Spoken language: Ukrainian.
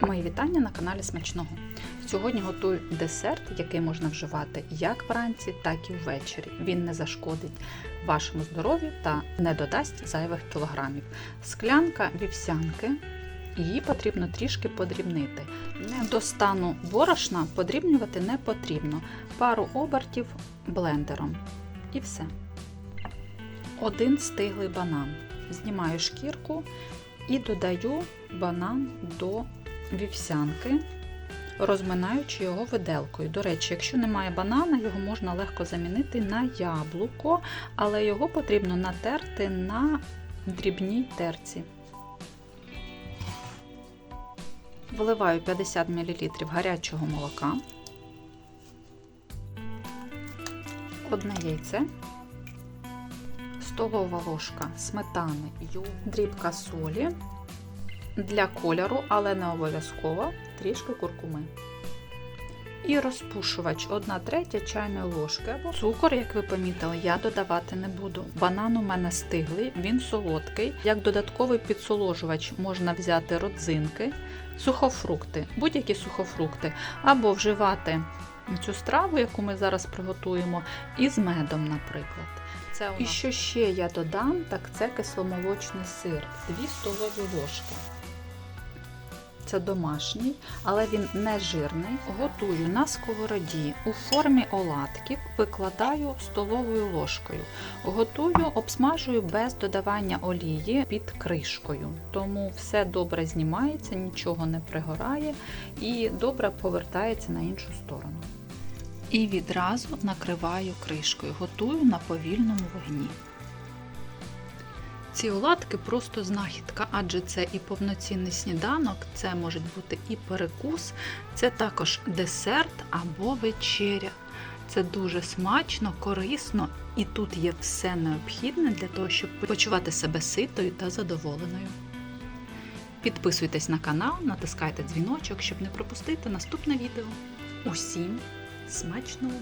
Мої вітання на каналі Смачного. Сьогодні готую десерт, який можна вживати як вранці, так і ввечері. Він не зашкодить вашому здоров'ю та не додасть зайвих кілограмів. Склянка вівсянки. Її потрібно трішки подрібнити. До стану борошна подрібнювати не потрібно. Пару обертів блендером. І все. Один стиглий банан. Знімаю шкірку і додаю банан до вівсянки, розминаючи його виделкою. До речі, якщо немає банана, його можна легко замінити на яблуко, але його потрібно натерти на дрібній терці. Вливаю 50 мл гарячого молока, одне яйце, столова ложка сметани, дрібка солі, для кольору, але не обов'язково, трішки куркуми. І розпушувач 1 третя чайної ложки. або Цукор, як ви помітили, я додавати не буду. Банан у мене стиглий, він солодкий. Як додатковий підсоложувач можна взяти родзинки, сухофрукти, будь-які сухофрукти, або вживати цю страву, яку ми зараз приготуємо, із медом, наприклад. Це І що ще я додам, так це кисломолочний сир, 2 столові ложки. Це домашній, але він не жирний. Готую на сковороді у формі оладків, викладаю столовою ложкою. Готую, обсмажую без додавання олії під кришкою. Тому все добре знімається, нічого не пригорає і добре повертається на іншу сторону. І відразу накриваю кришкою, готую на повільному вогні. Ці оладки просто знахідка, адже це і повноцінний сніданок, це може бути і перекус, це також десерт або вечеря. Це дуже смачно, корисно, і тут є все необхідне для того, щоб почувати себе ситою та задоволеною. Підписуйтесь на канал, натискайте дзвіночок, щоб не пропустити наступне відео. Усім смачного!